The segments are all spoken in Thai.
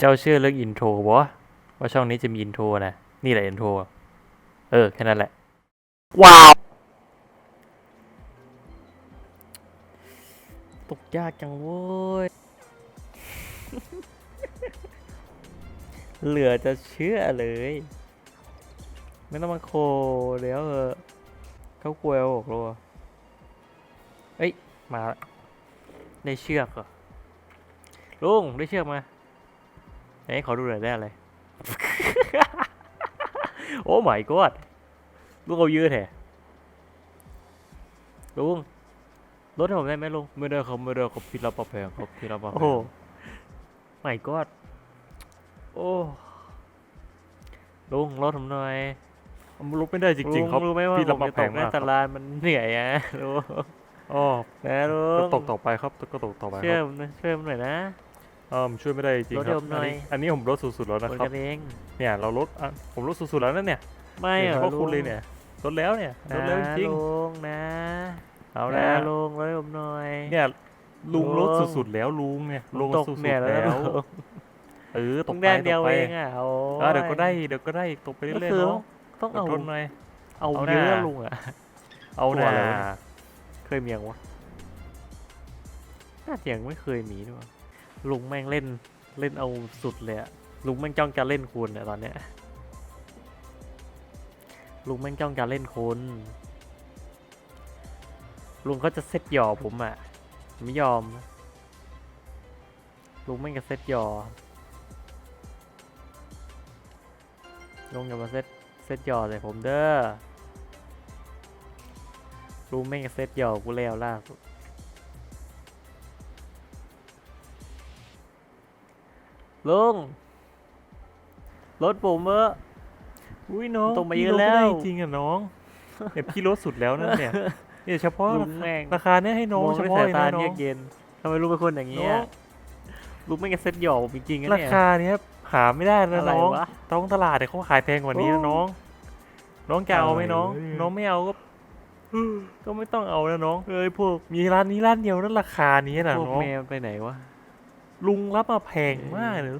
เจ้าเชื่อเรื่องอินโทรบ่ว่าช่องนี้จะมีอินโทรนะ นี่แหละอินโทร เออ แค่นั้นแหละ ว้าว ตกยากจังเว้ย เหลือจะเชื่อเลย ไม่ต้องมาโคเดี๋ยวเออเขากลัวเอาออกรัวเอ้ย มาละได้เชือกเหรอลุงได้เชือกมา ไหนขอดูหน่อยได้อะไร โอ้ my god ลุงเอายืดแท้ลุงรถให้ผมได้ไหมลุงไม่ได้ครับไม่ได้ครับพี่รับประแพงครับพี่รับประแพโอ้งโห my god โอ้ลุงรถผมหน่อยมันลุกไม่ได้จริงๆครับลุรู้ไหมว่าพี่ผรับมมาจะแพตงกหน้ามากคตรับลาดมันเหนื่อยอะลุงอ๋อนะลุก็งตกต่อไปครับก็ตกต่อไปเชื่คอรับผมนะช่วยผมหน่อยนะ เออช่วยไม่ได้จริงรถครัเดี๋บยวผมหน่อยอันนี้อันนี้ผมลดสุดๆแล้วคนะนครับ กันเอง เนี่ยเราลดอะผมลดสุดๆแล้วนั่นเนี่ยไม่เนี่ยเหรเฉอพาะคุณเลยเนี่ยลดแล้วเนี่ยลดแล้วจริงนะลุงนะๆเอานะนะลุงรถให้ผมหน่อย เนี่ยลุงลุลงดสุดๆแล้วลุงเนี่ยลุงตกสุดเนี่ยๆแล้วแล้วลุงเออตต้อกงไปแดงตเดียวกไปเองอะโอ้เออเดี๋ยวก็ได้เดี๋ยวก็ได้ตกไปก็เรื่อยคือๆเนาะต้องอเอาดทนหน่อย เอาเอาเยอะหน้าลุงอะ เอาตัวนะอะไรวะเนี่ย เคยมียังวะน่าจะยังไม่เคยมีด้วย ลุงแม่งเล่นเล่นเอาสุดเลยอะลุงแม่งจ้องจะเล่นคุณอะตอนเนี้ยลุงแม่งจ้องจะเล่นคุณลุงเขาจะเซตหยอผมอะไม่ยอม ลุงแม่งจะเซตหยอลุงอย่ามาเซตเซตหยอใส่ผมเด้อรู้แม่งจะเซตหยอกกูแล้วล่าสุด ลุงรถผมเออ อุ้ยน้องตรงมาพี่เยอะลดไม่แล้วได้จริงอะน้องเนี่ยพี่ลดสุดแล้วนั่นเนี่ยเนี่ยเฉพาะลุงแม่ง ราคาเนี่ยให้น้องมองเฉด้วยพาะสายเลยตานะน้อเยืองกเย็นทำไมลุงเป็นคนอย่างเงี้ยน้องลุงแม่งจะเซตหยอกผมจริงๆนะราเนี่ย คาเนี้ยหาไม่ได้นะอะไรน้องวะท้องตลาดเนี่ยเขาขายแพงกว่านี้นะโอ้น้อง น้องจะเอาไหมอะไรน้องวะเนี่ย น้องไม่เอาก็ ก็ไม่ต้องเอานะน้องเอ้ยพวกมีร้านนี้ร้านเดียวนั่นราคานี้นะพวกน้อง แมวไปไหนวะ ลุงรับมาแพงมากเลย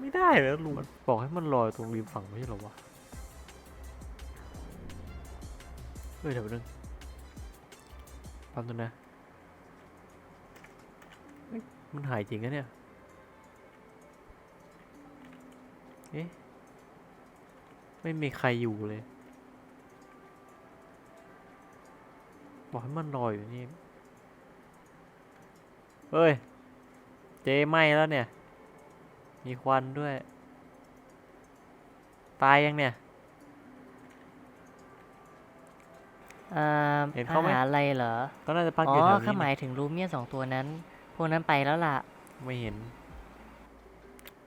ไม่ได้เลยลุงบอกให้มันลอยตรงริมฝั่งไม่ใช่หรอวะเฮ้ยเดี๋ยวนึงแป๊บนึงนะ มันหายจริงนะเนี่ย เอ๊ะ ไม่มีใครอยู่เลย บอกให้มันลอยอยู่นี่ เฮ้ย เจไหม้แล้วเนี่ย มีควันด้วย ตายยังเนี่ยเอ่อเห็นมเขาไหมหาอะไรเหรอ ก็น่าจะพักอ๋อยู่อแถวข้านี้หมานะยถึงรูเมียสองตัวนั้น พวกนั้นไปแล้วล่ะ ไม่เห็น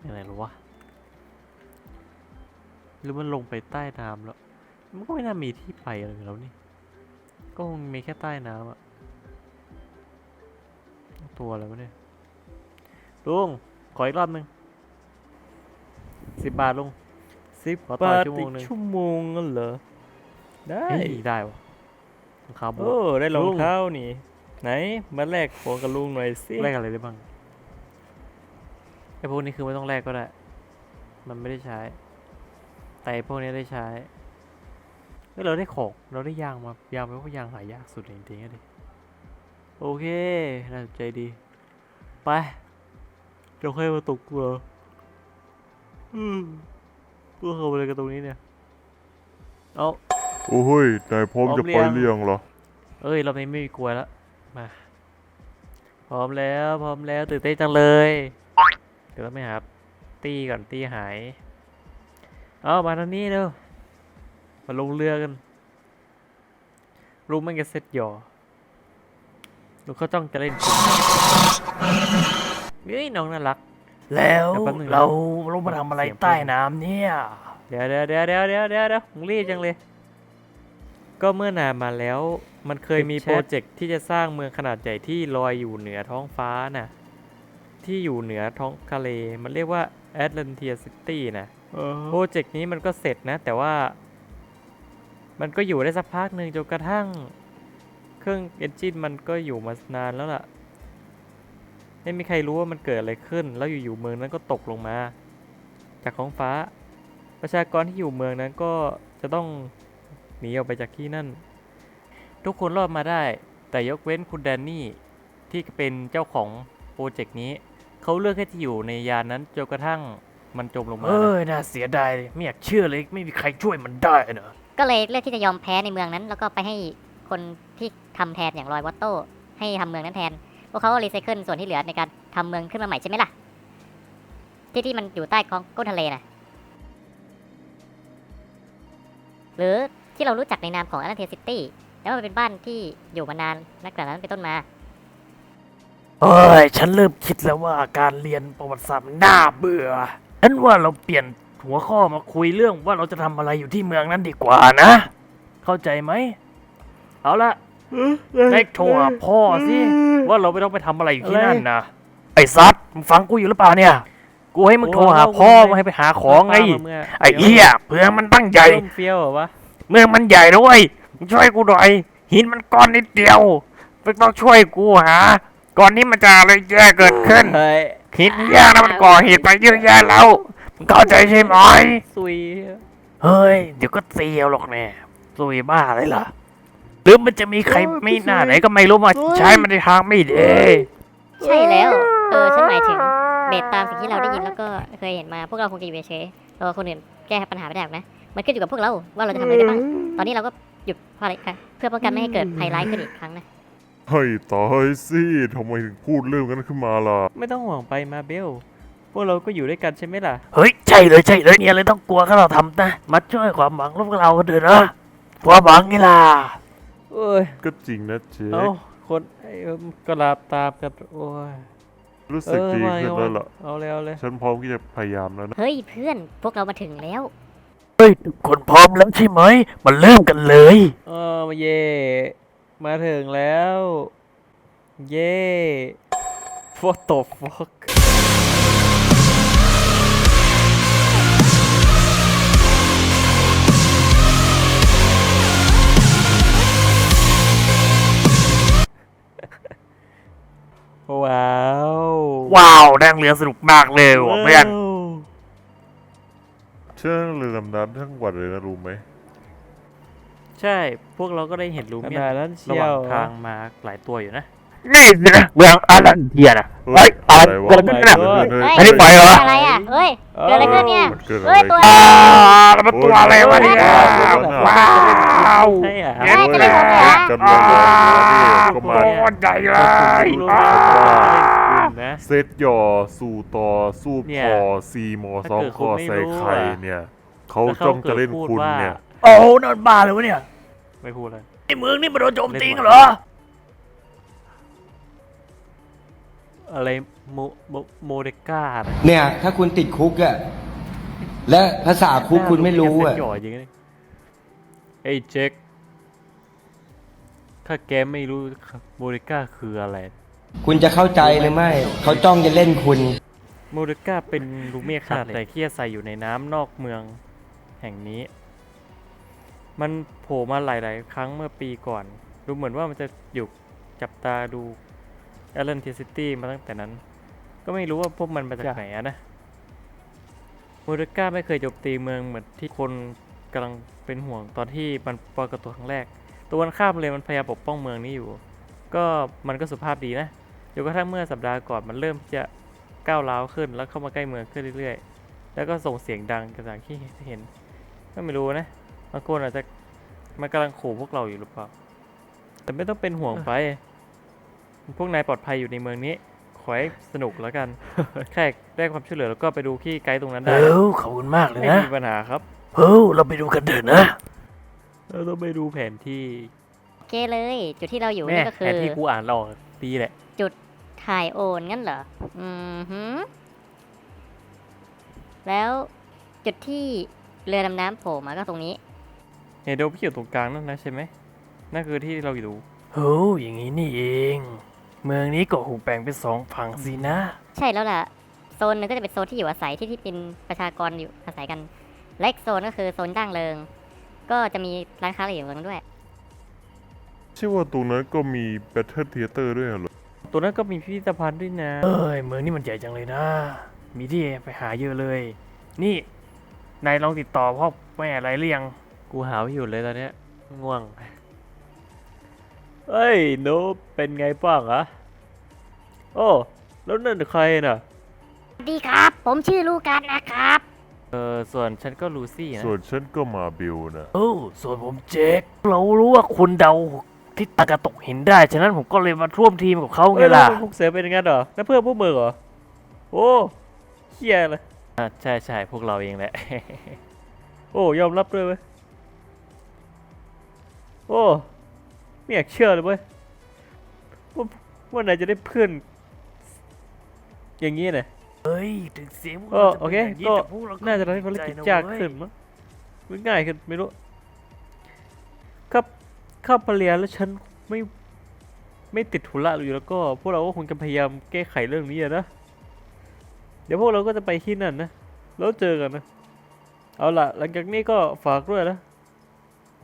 ยังไงหรอวะหรือมันลงไปใต้น้ำแล้ว มันก็ไม่น่ามีที่ไปอะไรแล้วนี่ ก็คงมีแค่ใต้น้ำอะตัวอะไรวะเนี่ย ลุง ขออีกรอบหนึ่งสิบบาทลุงสิบขอต่อบาทชั่วโมอีงกหนึ่งชั่วโมงนั่นเหรอ ได้เฮ้ยได้วะรองเท้าบูโอ้ทได้รอลุงงเท้านี่ ไหนมาแลกของกับลุงหน่อยสิแลกอะไรได้บ้างไอ้พวกนี้คือไม่ต้องแลกก็ได้ มันไม่ได้ใช้ แต่ไอ้พวกนี้ได้ใช้เฮ้ยเราได้ของ เราได้ยางมายางไปเพราะยางหายากสุดเลยจริงๆอะดิโอเคน่าสนใจดี ไป เดี๋ยวค่อยมาตกเรืออืมเพื่อเข้าไปเลยกันตรงนี้เนี่ย เอาโอ้เฮ้ยนายพร้อมพร้อมจะไปเรียงเรียงเหรอ เอ้ย รอบนี้ไม่มีกลัวแล้ว มา พร้อมแล้ว พร้อมแล้วตื่นเต้นจังเลย เดี๋ยวเราไม่หาตีก่อนตีหาย เอามาทางนี้เร็ว มาลงเรือกัน รู้มันจะเซ็ตหยอลูกเขาต้องจะเล่นจริง เฮ้ยน้องน่ารัก แล้วเดี๋ยวแป๊บนึงนะ เราลงมาทำอะไรเสียงเพลงใต้น้ำเนี่ย เดี๋ยวเดี๋ยวเดี๋ยวเดี๋ยวเดี๋ยวเดี๋ยวเดี๋ยวมึงรีบจังเลย ก็เมื่อนานมาแล้ว มันเคยมีโปรเจกต์ที่จะสร้างเมืองขนาดใหญ่ที่ลอยอยู่เหนือท้องฟ้าน่ะ ที่อยู่เหนือท้องทะเล มันเรียกว่า Atlantia City นะเออโปรเจกต์นี้มันก็เสร็จนะ แต่ว่า มันก็อยู่ได้สักพักหนึ่งจนกระทั่ง เครื่องเอนจินมันก็อยู่มานานแล้วล่ะ ไม่มีใครรู้ว่ามันเกิดอะไรขึ้น แล้วอยู่ๆเมืองนั้นก็ตกลงมา จากท้องฟ้า ประชากรที่อยู่เมืองนั้นก็จะต้องหนีออกไปจากที่นั่น ทุกคนรอดมาได้ แต่ยกเว้นคุณแดนนี่ที่เป็นเจ้าของโปรเจกต์นี้ เขาเลือกให้ที่อยู่ในยานนั้นจนกระทั่งมันจมลงมาเอ้นะยน่าเสียดายเลยไม่อยากเชื่อเลยไม่มีใครช่วยมันได้เนอะก็เลยเลือกที่จะยอมแพ้ในเมืองนั้น แล้วก็ไปให้คนที่ทำแทนอย่างรอยวัตโต้ให้ทำเมืองนั้นแทน พวกเขาก็รีไซเคิลส่วนที่เหลือในการทำเมืองขึ้นมาใหม่ใช่ไหมล่ะ ที่ที่มันอยู่ใต้ท้องก้นทะเลนะหรือที่เรารู้จักในนามของอ l นเทซิตี้แล้วมันเป็นบ้านที่อยู่มานานนักแต่นั้นเป็นต้นมาเอ้ย ฉันเริ่มคิดแล้วว่าการเรียนประวัติศาสตร์มันน่าเบื่อ ฉันว่าเราเปลี่ยนหัวข้อมาคุยเรื่องว่าเราจะทำอะไรอยู่ที่เมืองนั้นดีกว่านะ เข้าใจไหม เอาละ เล็กโทรหาพ่อสิว่าเราไม่ต้องไปทำอะไรอยู่ที่นั่นนะไอ้ซัดมึงฟังกูอยู่หรือเปล่าเนี่ย กูให้มึงโทรหาพ่อมึงให้ไปหาของไงเมื่ไอ้เหี้ยเพื่องมันตั้งใหญ่เริ่มเฟี้ยวเหรอวะเมืองมันใหญ่ด้วยมึงช่วยกูหน่อยหินมันก้อนนิดเดียวมึงต้องช่วยกูหา ก่อนนี้มันจะอะไรแย่เกิดขึ้นเฮ้ยหินแย่นะมันก่อเหตุไปเยอะแยะแล้วมึงเข้าใจใช่ไหมซุยเฮ้ยเดี๋ยวก็เตียวหรอกแน่ซุยบ้าเลยล่ะ หรือมันจะมีใครไม่หน้าไหนก็ไม่รู้มาใช้มันในทางไม่ดีใช่แล้ว เออฉันหมายถึงเบสตามสิ่งที่เราได้ยินแล้วก็เคยเห็นมาพวกเราคงจะอยู่เฉยๆตัวคนอื่นแก้ปัญหาไม่ได้หรอกนะ มันขึ้นอยู่กับพวกเราว่าเราจะทำอะไรได้บ้าง ตอนนี้เราก็หยุดเพราะอะไรคะเพื่อป้องกันไม่ให้เกิดภัยร้ายขึ้นอีกครั้งนะให้ตายสิทำไมถึงพูดเรื่องนั้นขึ้นมาล่ะ ไม่ต้องห่วงไปมาเบล พวกเราก็อยู่ด้วยกันใช่ไหมล่ะ เฮ้ย ใช่เลยใช่เลยเนี่ยเลยต้องกลัวก็เราทำนะ มาช่วยความหวังของเรากันเถอะนะ ความหวังไงล่ะ เอ้ยก็จริงนะเจ๊เอ้าคนไอ้เอิ่มก็ลาบตามกันโอ้ยรู้เอสึกอดีไม่ขึ้นเอาแล้วล่ะเอาเลยเอาเลยฉันพร้อมที่จะพยายามแล้วนะเฮ้ยเพื่อนพวกเรามาถึงแล้วเฮ้ยทุกคนพร้อมแล้วใช่ไหมมาเริ่มกันเลยเออมาเย่มาถึงแล้ว เย่ What the fuck ว้าวว้าวนั่งเรือสนุกมากเลยว่ะเพื่อนว้าวเชื่อเรือดำน้ำทั้งวันเลยนะรู้ไหมใช่ พวกเราก็ได้เห็นลูเมียนขนาดนั้นเชีระหยว่าวงทางมาหลายตัวอยู่นะนี่สินะเมืองอารันเทียนะเฮ้ยเฮ้ยอะไรวะเกิดอะไรขึ้นเนี่ยเฮ้ยอันนี้ปล่อยเหรออะไรอะเฮ้ยเกิดอะไรขึ้นเนี่ยมันเกิดอะเฮ้ไรยตัวขึ้นอ่าแล้วมันตัวอะไรวะเนี่ยว้า วใช่เหรอเฮ้ยจะเล่นผมเหรอกำลังจะนี่ก็มา โคตรใหญ่เลยรู้อ่านะ เซตหย่อสู่ต่อสู้เนี่พยอซีมอถ้าสองเกิดคอคุณไม่ใส่รู้ไข่อะ เนี่ยเขาแล้วเขาจ้องจะเล่นเกิดพูดคุณว่าเนี่ย โอ้โหนั่นบ้าเลยวะเนี่ยไม่พูดเลย ไอ้เมืองนี่มันโดนโจมตีกันเหรอ อะไรโมโมโมเดก้านะเนี่ย ถ้าคุณติดคุกอะและภาษาคุกคุณไม่รู้อะเส้นหย่อจริงเลยเฮ้ยเจ็คถ้าแกไม่รู้โมเดก้าคืออะไร คุณจะเข้าใจหรือไม่ เขาจ้องจะเล่นคุณ โมเดก้าเป็นลูเมียขนาดใหญ่ที่อาศัยอยู่ในน้ำนอกเมืองแห่งนี้ มันโผล่มาหลาย ๆ ครั้งเมื่อปีก่อน ดูเหมือนว่ามันจะอยู่จับตาดูแอตแลนติซิตี้มาตั้งแต่นั้น ก็ไม่รู้ว่าพวกมันมาจากไหนอะนะ โมเดก้าไม่เคยโจมตีเมืองเหมือนที่คน กำลังเป็นห่วงตอนที่มันปรากฏตัวครั้งแรก ตัวมันข้ามเลยมันพยายามปกป้องเมืองนี้อยู่ ก็มันก็สุภาพดีนะจนกระทั่งเมื่อสัปดาห์ก่อนมันเริ่มที่จะก้าวร้าวขึ้นแล้วเข้ามาใกล้เมืองขึ้นเรื่อยๆ แล้วก็ส่งเสียงดังกระจากที่เห็น ก็ไม่รู้นะบางคนอาจจะมันกำลังขู่พวกเราอยู่หรือเปล่า แต่ไม่ต้องเป็นห่วงไป พวกนายปลอดภัยอยู่ในเมืองนี้ ขอให้สนุกแล้วกัน แค่ได้ความช่วยเหลือแล้วก็ไปดูที่ไกด์ตรงนั้นเอได้อขอบคุณมากเลยไม่นะมีปัญหาครับ เออเราไปดูกันเถอะนะเราต้องไปดูแผนที่โอเคเลย จุดที่เราอยู่แม่นี่ก็คืแผอนที่กูอ่านเราดีแหละ ถ่ายโอนงั้นเหรอ อืมฮึแล้วจุดที่เรือดำน้ำโผล่มาก็ตรงนี้ เฮโดพี่อยู่ตรงกลางนั่นนะใช่ไหมนั่นคือที่เราอยู่โอ้อย่างนี้นี่เอง เมืองนี้ก็ถูกแบ่งเป็นสองฝั่งสินะ ใช่แล้วล่ะ โซนหนึงก็จะเป็นโซนที่อยู่อาศัยที่ที่เป็นประชากรอยู่อาศัยกัน และอีกโซนก็คือโซนดั้งเริง ก็จะมีร้านค้าอะไรอยู่ตรงนั้นด้วยใช่ว่าตรงนั้นก็มีแบทเทิลเทเตอร์ด้วยเหรอ ตัวนั้นก็มีพิพิธภัณฑ์ด้วยนะ เอ้ยเมืองนี่มันใหญ่จังเลยนะ มีที่ไปหาเยอะเลย นี่นายลองติดต่อพ่อแม่อะไรหรือยังกูหาไม่อยู่เลยตอนเนี้ยง่วงเฮ้ยโนบเป็นไงบ้างอะโอ้ แล้วนั่นใครน่ะสวัสดีครับ ผมชื่อลูกัสนะครับ เออส่วนฉันก็ลูซี่นะส่วนฉันก็มาบิลนะโอ้ส่วนผมเจคเรารู้ว่าคุณเดาทิศตะกะตกหินได้ ฉะนั้นผมก็เลยมาร่วมทีมกับเขาไงเฮ้ยแล้วล่ะพวกเสือเป็นงั้นเหรอแล้วเพื่อนพวกมึงเหรอ โอ้เฮียเลยอะใช่ใช่พวกเราเองแหละ โอ้ยอมรับด้วยเว้ยโอ้ไม่อยากเชื่อเลยเว้ยว่าว่านายจะได้เพื่อน อย่างนี้นะ เฮ้ยถึงเสียงพวกเอเราอจะโอเป็นเคอย่างนี้ก็แต่พวกเราก็น่าจะทำให้ภารกิจใจนะยากเว้ขึ้นมั้งหรือง่ายขึ้นไม่รู้ ครับข้าพเรียนแล้วฉันไม่ไม่ติดธุระอยู่แล้วก็ พวกเราก็คงจะพยายามแก้ไขเรื่องนี้อะนะ เดี๋ยวพวกเราก็จะไปที่นั่นนะ แล้วเจอกันนะ เอาล่ะ หลังจากนี้ก็ฝากด้วยนะ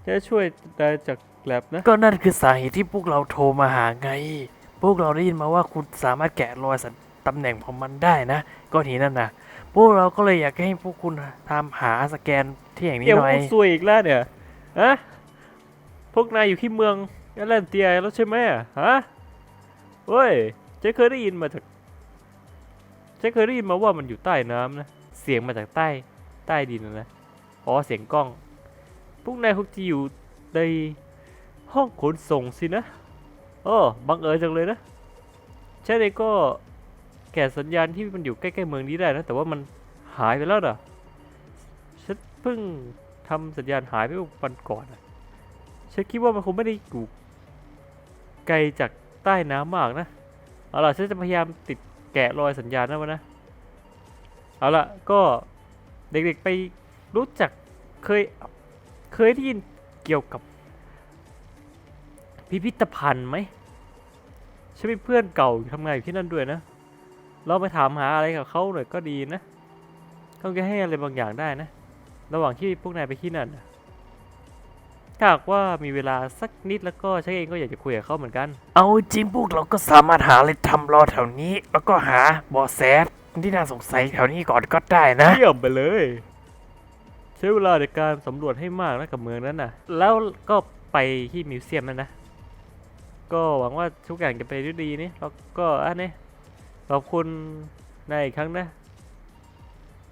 จะช่วยได้จากแลบนะ ก็นั่นคือสาเหตุที่พวกเราโทรมาหาไง พวกเราได้ยินมาว่าคุณสามารถแกะรอยสัน ตำแหน่งของมันได้นะก้อนหินนั่นนะพวกเราก็เลยอยากให้พวกคุณทำหาสแกนที่อย่างนี้เดี๋ยวหน่อยพวกซวยอีกแล้วเนี่ยฮะพวกนายอยู่ที่เมืองแอตแลนเตียแล้วใช่ไหมอะฮะเฮ้ยเจ๊เคยได้ยินมาจากเจ๊เคยได้ยินมาว่ามันอยู่ใต้น้ำนะ เสียงมาจากใต้ใต้ดินนะนะอ๋อเสียงกล้อง พวกนายคงจะอยู่ในห้องขนส่งสินะโอ้บังเอิญจังเลยนะใช่เลยก็ แกะสัญญาณที่มันอยู่ใกล้ๆเมืองนี้ได้นะ แต่ว่ามันหายไปแล้วนะฉันเพิ่งทำสัญญาณหายไปเมื่อวันก่อนฉันคิดว่ามันคงไม่ได้อยู่ไกลจากใต้น้ำมากนะ เอาล่ะฉันจะพยายามติดแกะรอยสัญญาณนะวะนะ เอาล่ะก็เด็กๆไปรู้จักเคยเคยได้ยินเกี่ยวกับ พิพิธภัณฑ์ไหมฉันเป็นเพื่อนเก่าทำงานอยู่ที่นั่นด้วยนะ เราไปถามหาอะไรกับเขาหน่อยก็ดีนะเขาจะให้อะไรบางอย่างได้นะ ระหว่างที่พวกนายไปที่นั่นน่ะถ้าหากว่ามีเวลาสักนิดแล้วก็ฉันเองก็อยากจะคุยกับเขาเหมือนกัน เอาจริงพวกเราก็สามารถหาอะไรทำรอแถวนี้ แล้วก็หาเบาะแสที่น่าสงสัยแถวนี้ก่อนก็ได้นะ เยี่ยมไปเลย ใช้เวลาในการสำรวจให้มากนะกับเมืองนั้นน่ะแล้วก็ไปที่มิวเซียมนั่นนะ ก็หวังว่าทุกอย่างจะไปด้วยดีนี่แล้วก็อันนี้ ขอบคุณนายอีกครั้งนะ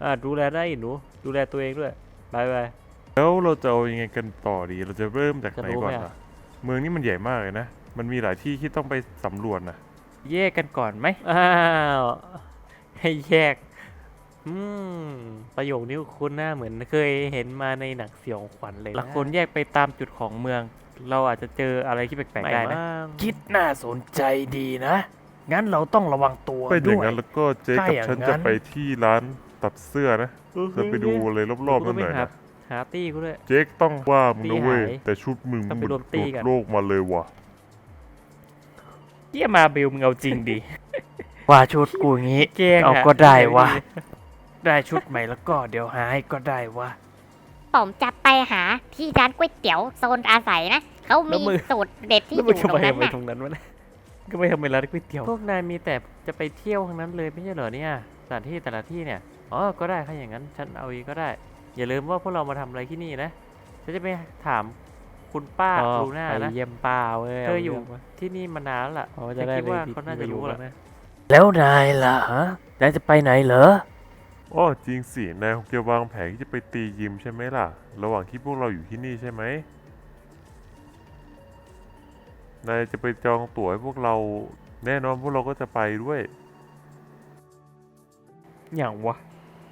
อ่าดูแลได้หนู ดูแลตัวเองด้วยบายบาย แล้วเราจะเอายังไงกันต่อดี เราจะเริ่มจากจะไหนรู้ก่อนไหมอะล่ะเมืองนี้มันใหญ่มากเลยนะ มันมีหลายที่ที่ต้องไปสำรวจนะแยกกันก่อนไหมอ้าว ให้แยก อืม ประโยคนี้คุณหน้าเหมือนเคยเห็นมาในหนังเสียงขวัญเลยหลักคนแยกไปตามจุดของเมือง เราอาจจะเจออะไรที่แปลกๆได้นะ คิดน่าสนใจดีนะ งั้นเราต้องระวังตัวเป็นอด้ย่างวยนั้นแล้วก็เจ๊ถ้ากับอย่างฉันนั้จะน ไปที่ร้านตัดเสื้อนะจะไปดูอะไรรอบๆนั่นหน่อยหานะหาตี้กูด้วย เจ๊กต้องว่ามึงนะเว้ยตีหายแต่ชุดมึงต้องเหไปมือนรวมตีหลุดกัน โลกมาเลยว่ะ เยี่ยมาเบลมึงเอาจริงดิ ว่าชุดกูอย่างงี้แกล้งเอาหก็ได้วะม่ได้ชุดใหม่แล้วก็เดี๋ยวหาให้ก็ได้วะ ผมจะไปหาที่ร้านก๋วยเตี๋ยวโซนอาศัยนะ เขามีสูตรเด็ดที่แล้วอมึงยู่จะตรไปงนั้นทำไมน่ะตรงนั้นวะเนี่ย ก็ไปทำไมร้านก๋วยเตี๋ยว พวกนายมีแต่จะไปเที่ยวทั้งนั้นเลยไม่ใช่เหรอเนี่ยสถานที่แต่ละที่เนี่ย อ๋อ ก็ได้ถ้าอย่างนั้นฉันเอาอีกก็ได้ อย่าลืมว่าพวกเรามาทำอะไรที่นี่นะ ฉันจะไปถามคุณป้าลูน่านะเยี่ยมป้าเว้ยเธออยู่ ที่นี่มานานแล้วล่ะจะคิดว่าเขาน่าจะรู้แล้วนะแล้วนายล่ะฮะนายจะไปไหนเหรออ้อจริงสิ นายคงจะวางแผนที่จะไปตียิมใช่ไหมล่ะ ระหว่างที่พวกเราอยู่ที่นี่ใช่ไหม นายจะไปจองตั๋วให้พวกเรา แน่นอนพวกเราก็จะไปด้วย อย่างวะ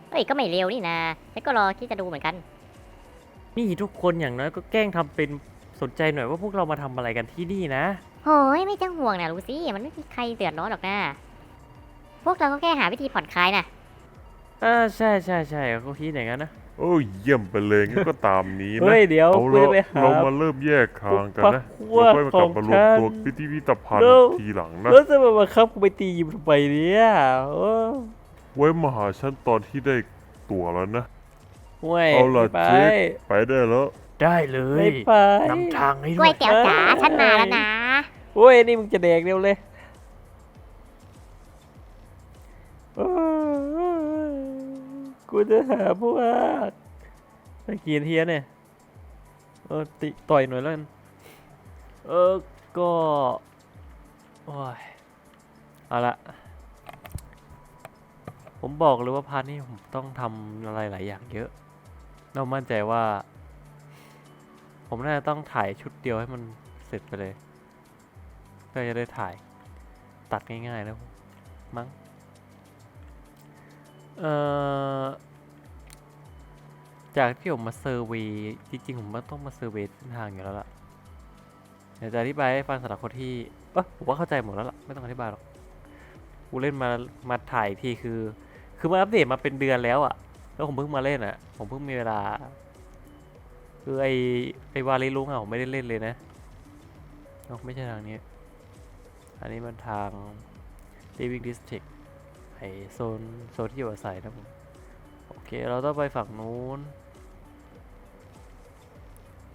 เฮ้ยก็ไม่เร็วนี่นะฉันก็รอที่จะดูเหมือนกัน นี่ทุกคนอย่างน้อยก็แกล้งทำเป็นสนใจหน่อยว่าพวกเรามาทำอะไรกันที่นี่นะโอ้ยไม่ต้องห่วงนะลูซี่มันไม่มีใครเดือดร้อนหรอกนะ พวกเราก็แค่หาวิธีผ่อนคลายนะ อ่าใช่ใช่ใช่เขาคิดอย่างนั้นนะ โอ้ยเยี่ยมไปเลยงั้นก็ตามนี้นะเฮ้ยเดี๋ยวเอากูเราจะไปหาเรามาเริ่มแยกทางกันนะพวกเราค่อยมากลับมารวมตัวของฉัน พิพิธภัณฑ์แล้วทีหลังนะ แล้วจะมาบังคับกูไปตียิมทำไมเนี่ยโอ้ไว้มาหาฉันตอนที่ได้ตั๋วแล้วนะ ห่วยเอาล่ะไปเจ๊ไปได้แล้ว ได้เลไม่ยไปนำทางให้กด้ล้ววยย เตี๋ยวจ๋าฉันมาแล้วนะ โอ้ยนี่มึงจะแดกเร็วเลยโอ้ย กูจะหาพวกไปกี่นาทีแล้วเนี่ย เออติต่อยหน่อยแล้วกัน เออ ก็ โอ้ย เอาละ ผมบอกเลยว่าพาร์ทนี้ผมต้องทำอะไรหลายอย่างเยอะ เรามั่นใจว่า ผมน่าจะต้องถ่ายชุดเดียวให้มันเสร็จไปเลย ก็จะได้ถ่ายตัดง่ายๆนะมั้ง เอ่อจากที่ผมมาเซอร์เวยจริงๆ ผมก็ต้องมาเซอร์เวยเส้นทางอยู่แล้วล่ะเดี๋ยวจะอธิบายให้ฟังสำหรับคนที่เออผมว่าเข้าใจหมดแล้วล่ะ ไม่ต้องอธิบายหรอก กูเล่นมา มาถ่ายทีคือ คือมาอัปเดตมาเป็นเดือนแล้วอะแล้วผมเพิ่งมาเล่นอะผมเพิ่งมีเวลา คือไอไอวาลีลุงอะผมไม่ได้เล่นเลยนะเอ้าไม่ใช่ทางนี้ อันนี้มันทาง living district ไอโซนโซนที่อยู่อาศัยนะผมโอเคเราต้องไปฝั่งนู้น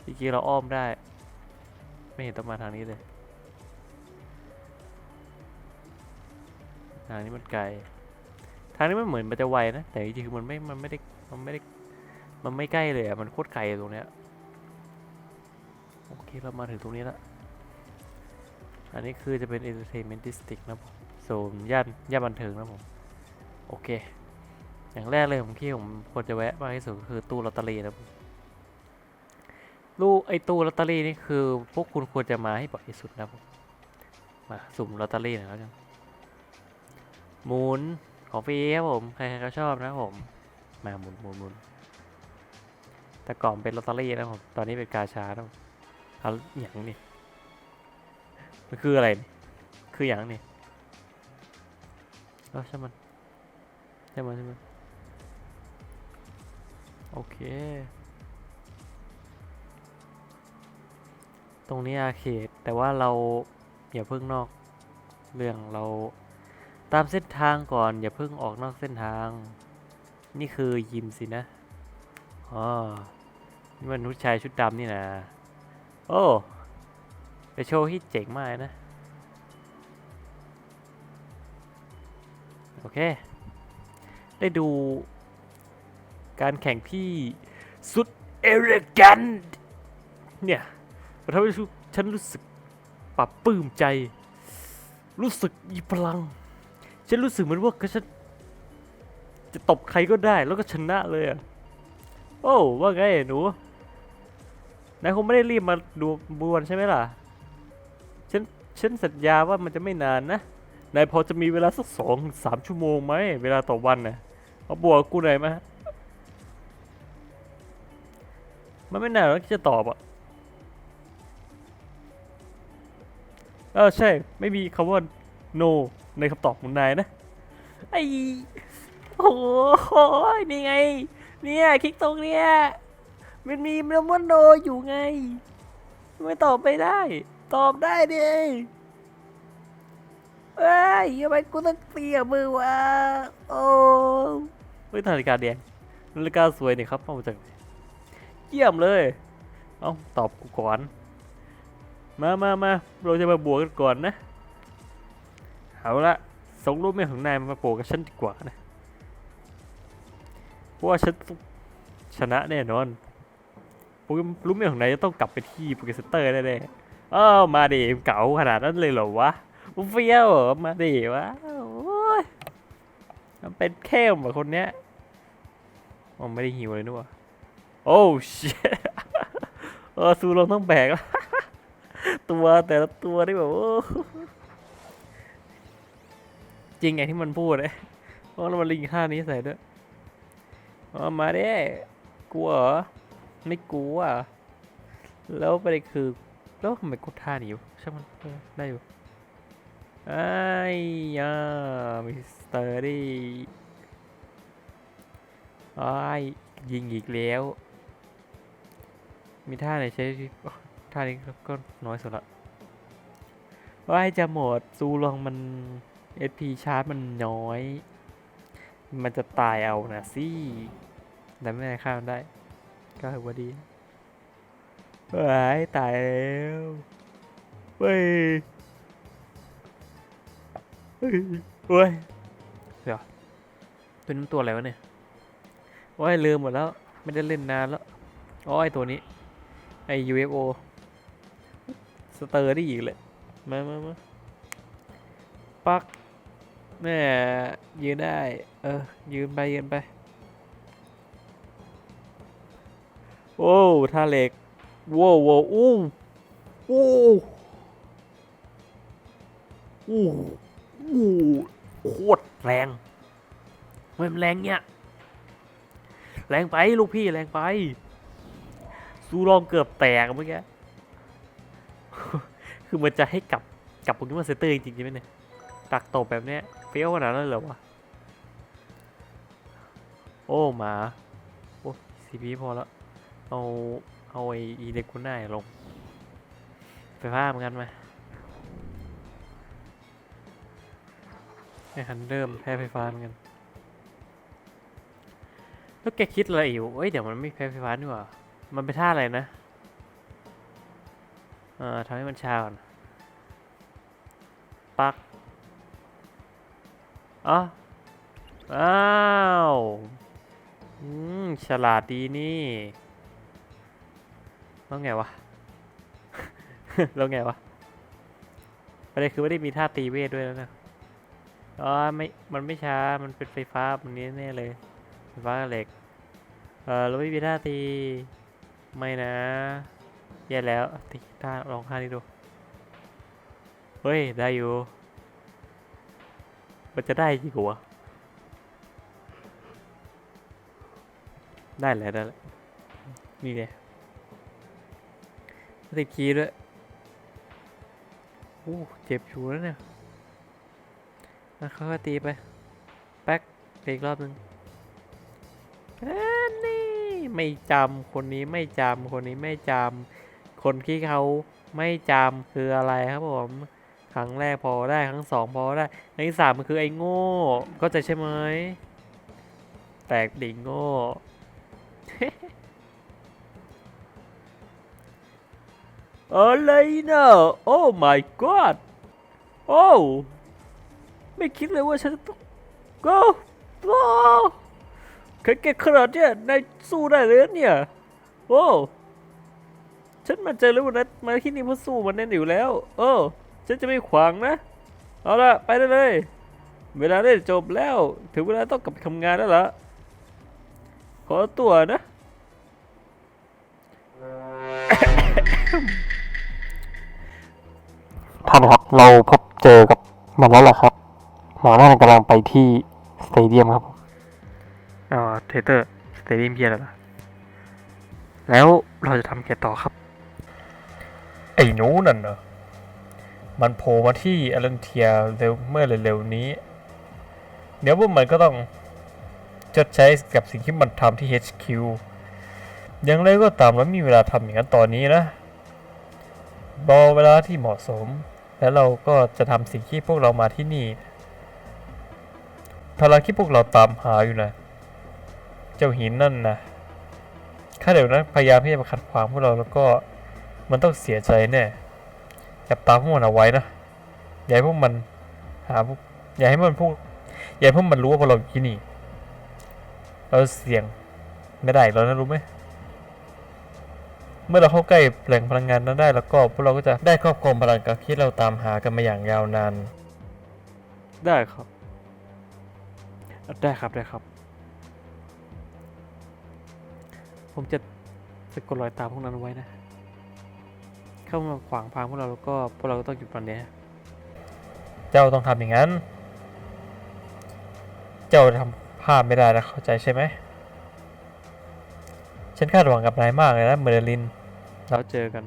จริงๆเราอ้อมได้ ไม่เห็นต้องมาทางนี้เลย ทางนี้มันไกล ทางนี้มันเหมือนมันจะไวนะ แต่จริงๆมันไม่ มันไม่ได้ มันไม่ได้ มันไม่ใกล้เลยอะมันโคตรไกลตรงเนี้ย โอเคเรามาถึงตรงนี้ล้วอันนี้คือจะเป็น entertainment district นะผม ซนย่านย่านบันเทิงนะผม โอเค อย่างแรกเลยผมคิดว่ผมควรจะแวะมากที่สุดคือตู้ลอตเตอรี่นะผมลูกไอ้ตู้ลอตเตอรี่นี่คือ พวกคุณควรจะมาให้บ่อยที่สุดนะผมมาสุ่มลอตเตอรี่หน่อยแล้วกันหมุนของฟรีครับผมใครๆก็ชอบนะผมมาหมุนหมุนหมุนแต่ก่อนเป็นลอตเตอรี่นะผมตอนนี้เป็นกาชาแล้วเอาอย่างนี้มันคืออะไร คืออย่างนี้ เออใช่มันใช่มันใช่มันโอเค ตรงนี้อาเขตแต่ว่าเราอย่าเพิ่งนอกเรื่องเราตามเส้นทางก่อนอย่าเพิ่งออกนอกเส้นทาง นี่คือยิมสินะอ๋อนี่มันผู้ชายชุดดำนี่นะโอ้เป็นโชว์ที่เจ๋งมากนะ โอเค ได้ดูการแข่งที่สุดเอเรกันเนี่ยมันทำให้ฉันรู้สึกปรับปลื้มใจ รู้สึกมีพลัง ฉันรู้สึกเหมือนว่าฉันจะตบใครก็ได้แล้วก็ชนะเลยอะโอ้ว่าไงหนูนายคงไม่ได้รีบมาดูบวนใช่ไหมล่ะ ฉัน ฉันสัญญาว่ามันจะไม่นานนะ นายพอจะมีเวลาสักสองสามชั่วโมงไหมเวลาต่อวันนะเอาบวกกูหน่อยมามันไม่นานหรอกที่จะตอบอะเออใช่ ไม่มีคำว่า no ในคำตอบของนายนะ ไอโอ้โหนี่ไง เนี่ย คลิกตรงเนี่ย มันมีคำว่าโนอยู่ไง ไม่ตอบไม่ได้ ตอบได้ดิ เอ้ยทำไมกูต้องเสียมือวะโอ้เฮ้ยนาฬิกาแดงนาฬิกาสวยนี่ครับเอามาจากไหนเยี่ยมเลย เอาตอบกูก่อน มามามาเราจะมาบวกกันก่อนนะ เอาละส่งรูปแม่ของนายมาโปกับฉันดีกว่านะ เพราะว่าฉันชนะแน่นอนโปเกมอนรูปแม่ของนายจะต้องกลับไปที่โปเกสเตอร์แน่ๆอ้าวมาดิเก๋าขนาดนั้นเลยเหรอวะ มึงเฟี้ยวเหรอมาดิวะโอ้ยมันเป็นเข้มอะคนเนี้ยมันไม่ได้หิวเลยนึกว่าโอ้ชิเออซูลงต้องแบกล้วตัวแต่ละตัวนี่แบบโอ้จริงไงที่มันพูดเลยเพราะมันลิงค่านี้ใส่ด้วยเอามาดิกลัวเหรอไม่กลัวแล้วประเด็นคือแล้วทำไมกดท่านี้อยู่ใช่มันได้อยู่ ไอ้ยามิสเตอร์ดี้ไอ้ยิงอีกแล้ว มีท่าไหนใช้ท่านี้ก็น้อยสุดละว่าจะหมดซูลองมัน SP ชาร์จมันน้อย มันจะตายเอานะสิแต่ไม่ได้ข้ามนได้ ก็ถือว่าดีเฮ้ยตายแล้วเฮ้ย เฮ้ย เดี๋ยวเป็นตัวอะไรวะเนี่ย โอ้ยลืมหมดแล้ว ไม่ได้เล่นนานแล้วอ๋อไอตัวนี้ ไอ UFO สเตอร์ได้อีกเลย มามามาปักแม่ยืนได้ เออ ยืนไป ยืนไป โอ้ท่าเหล็กโว้วโว้วอู้อู้อู้ อู้โคตรแรงมันแรงเนี่ยแรงไปลูกพี่แรงไปซูลองเกือบแตกเมื่อกี้คือมันจะให้กลับกลับโปเกมอนเซนเตอร์จริงๆใช่ไหมเนี่ยตักตบแบบเนี้ยเฟี้ยวขนาดนั้นเลยเหรอวะโอ้หมาโอ้ซีพีพอแล้วเอาเอาไออีเล็กคุณน่าลงไฟฟ้าเหมือนกันไหม ไอฮันเดิมแพ้ไฟฟ้าเหมือนกัน แล้วแกคิดอะไรอยู่เอ้ยเดี๋ยวมันไม่แพ้ไฟฟ้านี่หว่า มันเป็นท่าอะไรนะ เอ่อทำให้มันชาก่อน ปักอ๋ออ้าวอืมฉลาดดีนี่แล้วไงวะ แล้วไงวะประเด็นคือไม่ได้มีท่าตีเวทด้วยแล้วนะ อ๋อไม่ มันไม่ช้า มันเป็นไฟฟ้ามันนี้แน่เลย ไฟฟ้าเหล็ก เออเราไม่มีท่าตี ไม่นะ แย่แล้วตีท่าลองท่านี้ดู เฮ้ย ได้อยู่ มันจะได้จริงหรอวะได้แหละได้แหละนี่ไงติดคีย์ด้วย โอ้ เจ็บอยู่แล้วเนี่ย เขาก็ตีไป แป๊กอีกรอบหนึ่งอันนี่ไม่จำคนนี้ไม่จำคนนี้ไม่จำคนที่เขาไม่จำคืออะไรครับผมครั้งแรกพอได้ครั้งสองพอได้ครั้งที่สามมันคือไอ้โง่ก็จะใช่ไหมแตกดิ่งโง่อะไรนะโอ้ my god โอ้ ไม่คิดเลยว่าฉันต้องก็โอ้แค่แค่ขนาดเนี้ยนายสู้ได้เลยเนี่ยโอ้ฉันมาเจอแล้ววันนั้นมาที่นี่เพื่อสู้มันแน่นอยู่แล้ว โอ้ฉันจะไม่ขวางนะ เอาละไปได้เลย เวลาได้จบแล้ว ถึงเวลาต้องกลับไปทำงานแล้วล่ะ ขอตัวนะ ท่านครับ เราพบเจอกับมันแล้วล่ะครับ หมอน่าจะกำลังไปที่สเตเดียมครับอ๋อเทเตอร์สเตเดียมเพียร์แล้วล่ะแล้วเราจะทำแกต่อครับ ไอ้หนูนั่นเนอะมันโผล่มาที่อลันเทียเร็วเมื่อเร็วๆนี้ เดี๋ยวพวกมันก็ต้องชดใช้กับสิ่งที่มันทำที่ HQ อย่างไรก็ตามเรามีเวลาทำอย่างนั้นตอนนี้นะรอเวลาที่เหมาะสม แล้วเราก็จะทำสิ่งที่พวกเรามาที่นี่ ภารกิจพวกเราตามหาอยู่นะ เจ้าหินนั่นนะข้าเดี๋ยวนั้นพยายามที่จะมาขัดขวางพวกเราแล้วก็มันต้องเสียใจแน่จับตาพวกมันเอาไว้นะ อย่าให้พวกมันหาพวกอย่าให้มันพวกอย่าให้พวกมันรู้ว่าพวกเราอยู่ที่นี่ เราเสี่ยงไม่ได้แล้วนะรู้ไหม เมื่อเราเข้าใกล้แหล่งพลังงานนั้นได้แล้วก็พวกเราก็จะได้ครอบครองพลังกับที่เราตามหากันมาอย่างยาวนาน ได้ครับ ได้ครับได้ครับ ผมจะสะกดรอยตามพวกนั้นเอาไว้นะ เข้ามาขวางพางพวกเราแล้วก็พวกเราก็ต้องหยุดมันเนี้ยเจ้าต้องทำอย่างนั้น เจ้าทำพลาดไม่ได้นะเข้าใจใช่ไหม ฉันคาดหวังกับนายมากเลยนะเมเดลิน แล้วเจอกัน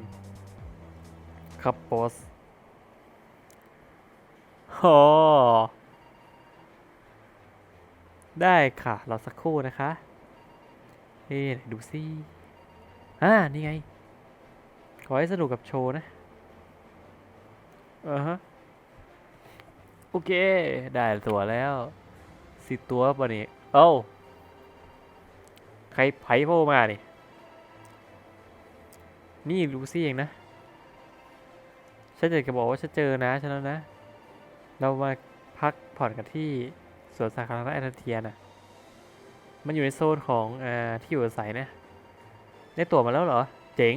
ครับบอสโอ ได้ค่ะ เราสักครู่นะคะเฮ้ดูสิอ่านี่ไง ขอให้สนุกกับโชว์นะอ่าฮะโอเค ได้ตัวแล้วสิตัวปะนี่เอ้าใครไผ่โผล่มานี่นี่ลูซี่เองนะ ฉันอยากจะบอกว่าฉันเจอนะฉันแล้วนะ เรามาพักผ่อนกันที่ สวนสาธารณะแอตเทียน่ะ มันอยู่ในโซนของอที่อยู่อาศัยนะ ได้ตั๋วมาแล้วเหรอ เจ๋ง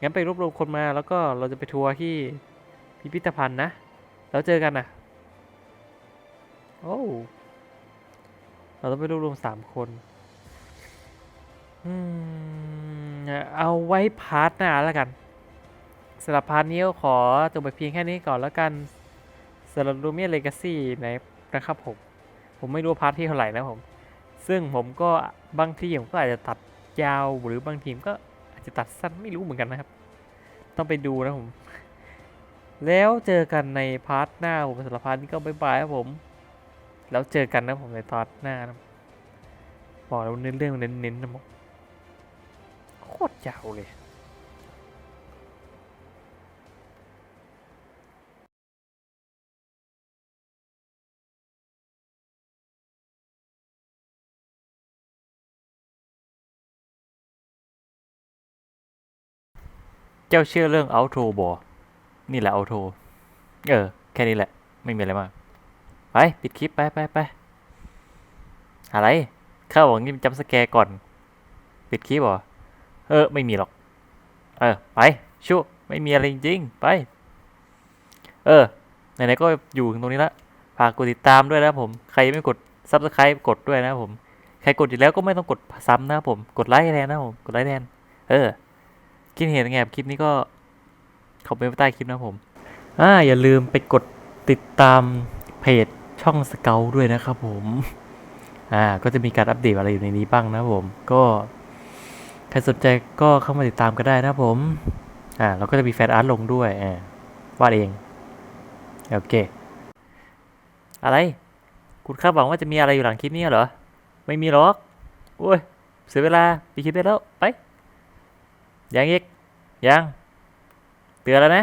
งั้นไปรวบรวมคนมาแล้วก็เราจะไปทัวร์ที่พิพิธภัณฑ์นะ แล้วเจอกันนะโอ้เราต้องไปรวบรวมสามคนอืมเอาไว้พาร์ทหน้าแล้วกันสำหรับพาร์ทนี้ก็ขอจบไปเพียงแค่นี้ก่อนแล้วกันสำหรับลูเมียเลกาซี่นะครับผม ผมไม่รู้พาร์ทที่เท่าไหร่นะผม ซึ่งผมก็บางทีผมก็อาจจะตัดยาวหรือบางทีมก็อาจจะตัดสั้นไม่รู้เหมือนกันนะครับ ต้องไปดูนะผม แล้วเจอกันในพาร์ทหน้าผมสำหรับพาร์ทนี้ก็บายบายครับผม แล้วเจอกันนะผมในตอนหน้านะบอกแล้วเน้นเรื่องเน้นๆนะผมโคตรยาวเลย เจ้าเชื่อเรื่อง outro บอนี่แหละ outro เออ แค่นี้แหละ ไม่มีอะไรมาก ไป ปิดคลิป ไปไปไปอะไร ข้าหวังนี่จำสแกร์ก่อน ปิดคลิปหรอ เออ ไม่มีหรอก เออ ไป ชั่วไม่มีอะไรจริงๆ ไป เออ ไหนๆ ก็อยู่ถึงตรงนี้ละฝากกดติดตามด้วยนะผม ใครไม่กด subscribe กดด้วยนะผม ใครกดอยู่แล้วก็ไม่ต้องกดซ้ำนะผม กดไลค์แทนนะผม กดไลค์แทน เออ คิดเห็นไงกับคลิปนี้ก็คอมเมนใต้คลิปนะผมอ่าอย่าลืมไปกดติดตามเพจช่องสเกลด้วยนะครับผมอ่าก็จะมีการอัปเดตอะไรอยู่ในนี้บ้างนะผม ก็ใครสนใจก็เข้ามาติดตามก็ได้นะผมอ่าเราก็จะมีแฟนอาร์ตลงด้วยอ่าวาดเองโอเค อะไร คุณคาดหวังว่าจะมีอะไรอยู่หลังคลิปนี้เหรอ ไม่มีหรอกโอ้ยเสียเวลาไปคลิปได้แล้วไป ยังอีกยังเตือนแล้วนะ